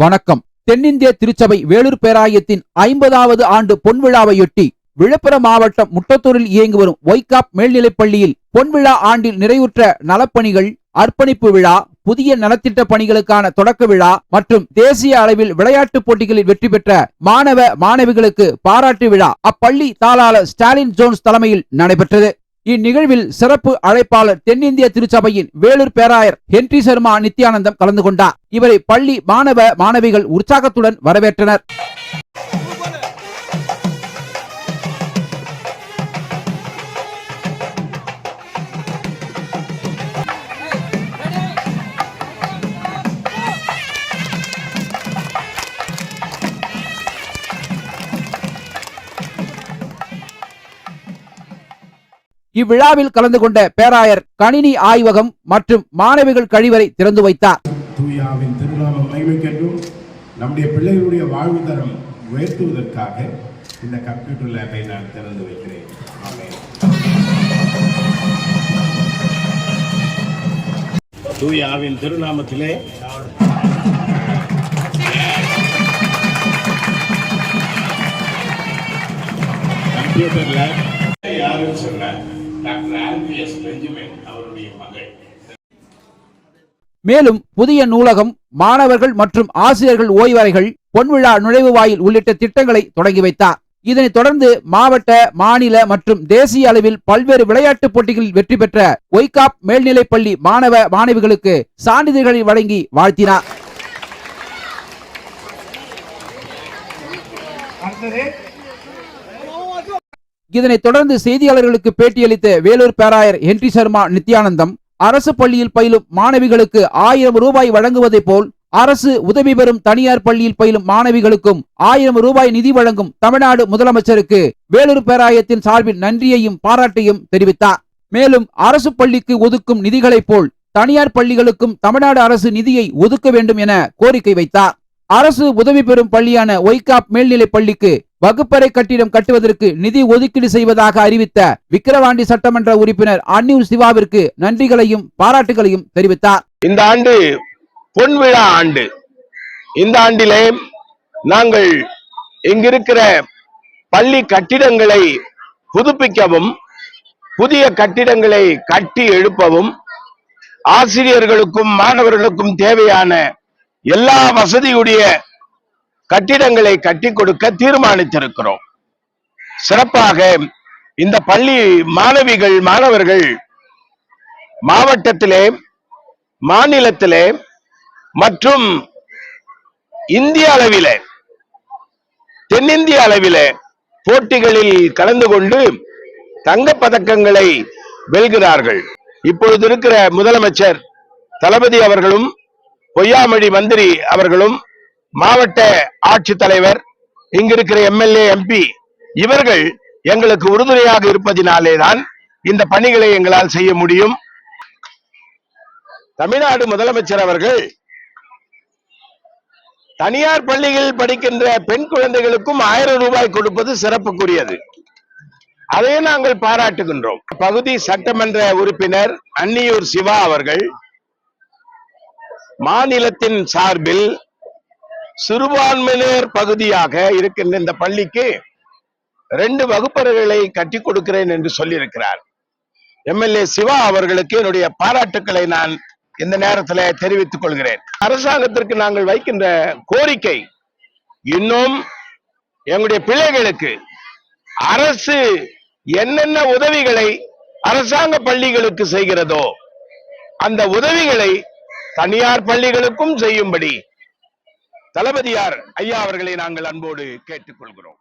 வணக்கம். தென்னிந்திய திருச்சபை வேலூர் பேராயத்தின் ஐம்பதாவது ஆண்டு பொன்விழாவையொட்டி விழுப்புரம் மாவட்டம் முட்டத்தூரில் இயங்கி வரும் ஒய்காப் மேல்நிலைப் பள்ளியில் பொன்விழா ஆண்டில் நிறைவுற்ற நலப்பணிகள் அர்ப்பணிப்பு விழா புதிய நலத்திட்ட பணிகளுக்கான தொடக்க விழா மற்றும் தேசிய அளவில் விளையாட்டுப் போட்டிகளில் வெற்றி பெற்ற மாணவ மாணவிகளுக்கு பாராட்டு விழா அப்பள்ளி தாளாளர் ஸ்டாலின் ஜோன்ஸ் தலைமையில் நடைபெற்றது. இந்நிகழ்வில் சிறப்பு அழைப்பாளர் தென்னிந்திய திருச்சபையின் வேலூர் பேராயர் ஹென்றி சர்மா நித்யானந்தம் கலந்து கொண்டார். இவரை பள்ளி மாணவ மாணவிகள் உற்சாகத்துடன் வரவேற்றனர். இவ்விழாவில் கலந்து கொண்ட பேராயர் கணினி ஆய்வகம் மற்றும் மாணவிகள் கழிவறை திறந்து வைத்தார். தூயாவின் திருநாமம் மகிமைக்கென்றும் நம்முடைய பிள்ளைகளுடைய வாழ்வு தரம் உயர்த்துவதற்காக இந்த கம்ப்யூட்டர் லேபை நான் திறந்து வைக்கிறேன். தூயாவின் திருநாமத்திலே கம்ப்யூட்டர் லேப் யாருன்னு சொன்னார் டாக்டர் ஆல்பியஸ் பெஞ்சமின் அவருடைய மகள். மேலும் புதிய நூலகம் மாணவர்கள் மற்றும் ஆசிரியர்கள் ஓய்வறைகள் பொன்விழா நுழைவு வாயில் உள்ளிட்ட திட்டங்களை தொடங்கி வைத்தார். இதனைத் தொடர்ந்து மாவட்ட மாநில மற்றும் தேசிய அளவில் பல்வேறு விளையாட்டுப் போட்டிகளில் வெற்றி பெற்ற ஒய்காப் மேல்நிலைப் பள்ளி மாணவ மாணவிகளுக்கு சான்றிதழ்களை வழங்கி வாழ்த்தினார். இதனைத் தொடர்ந்து செய்தியாளர்களுக்கு பேட்டியளித்த வேலூர் பேராயர் ஹென்றி சர்மா நித்யானந்தம் அரசு பள்ளியில் பயிலும் மாணவிகளுக்கு ஆயிரம் ரூபாய் வழங்குவதைப் போல் அரசு உதவி பெறும் தனியார் பள்ளியில் பயிலும் மாணவிகளுக்கும் ஆயிரம் ரூபாய் நிதி வழங்கும் தமிழ்நாடு முதலமைச்சருக்கு வேலூர் பேராயத்தின் சார்பில் நன்றியையும் பாராட்டையும் தெரிவித்தார். மேலும் அரசு பள்ளிக்கு ஒதுக்கும் நிதிகளைப் போல் தனியார் பள்ளிகளுக்கும் தமிழ்நாடு அரசு நிதியை ஒதுக்க வேண்டும் என கோரிக்கை வைத்தார். அரசு உதவி பெறும் பள்ளியான ஒய்காப் மேல்நிலைப் பள்ளிக்கு வகுப்பறை கட்டிடம் கட்டுவதற்கு நிதி ஒதுக்கீடு செய்வதாக அறிவித்த விக்கிரவாண்டி சட்டமன்ற உறுப்பினர் அன்னியூர் சிவாவிற்கு நன்றிகளையும் பாராட்டுகளையும் தெரிவித்தார். இந்த ஆண்டு பொன் விழா ஆண்டு. இந்த ஆண்டிலே நாங்கள் இங்கிருக்கிற பள்ளி கட்டிடங்களை புதுப்பிக்கவும் புதிய கட்டிடங்களை கட்டி எழுப்பவும் ஆசிரியர்களுக்கும் மாணவர்களுக்கும் தேவையான எல்லா வசதியுடைய கட்டிடங்களை கட்டி கொடுக்க தீர்மானித்திருக்கிறோம். சிறப்பாக இந்த பள்ளி மாணவிகள் மாணவர்கள் மாவட்டத்திலே மாநிலத்திலே மற்றும் இந்திய அளவில தென்னிந்திய அளவில போட்டிகளில் கலந்து கொண்டு தங்க பதக்கங்களை வெல்கிறார்கள். இப்பொழுது இருக்கிற முதலமைச்சர் தளபதி அவர்களும் பொய்யாமொழி மந்திரி அவர்களும் மாவட்ட ஆட்சித்தலைவர் இங்கிருக்கிற எம்எல்ஏ எம்பி இவர்கள் எங்களுக்கு உறுதுணையாக இருப்பதினாலே தான் இந்த பணிகளை எங்களால் செய்ய முடியும். தமிழ்நாடு முதலமைச்சர் அவர்கள் தனியார் பள்ளிகளில் படிக்கின்ற பெண் குழந்தைகளுக்கும் ஆயிரம் ரூபாய் கொடுப்பது சிறப்புக்குரியது. அதை நாங்கள் பாராட்டுகின்றோம். பகுதி சட்டமன்ற உறுப்பினர் அன்னியூர் சிவா அவர்கள் மாநிலத்தின் சார்பில் சிறுபான்மையினர் பகுதியாக இருக்கின்ற இந்த பள்ளிக்கு ரெண்டு வகுப்பறைகளை கட்டி கொடுக்கிறேன் என்று சொல்லியிருக்கிறார். எம்எல்ஏ சிவா அவர்களுக்கு என்னுடைய பாராட்டுக்களை நான் இந்த நேரத்தில் தெரிவித்துக் கொள்கிறேன். அரசாங்கத்திற்கு நாங்கள் வைக்கின்ற கோரிக்கை இன்னும் எங்களுடைய பிள்ளைகளுக்கு அரசு என்னென்ன உதவிகளை அரசாங்க பள்ளிகளுக்கு செய்கிறதோ அந்த உதவிகளை தனியார் பள்ளிகளுக்கும் செய்யும்படி தளபதியார் ஐயா அவர்களை நாங்கள் அன்போடு கேட்டுக்கொள்கிறோம்.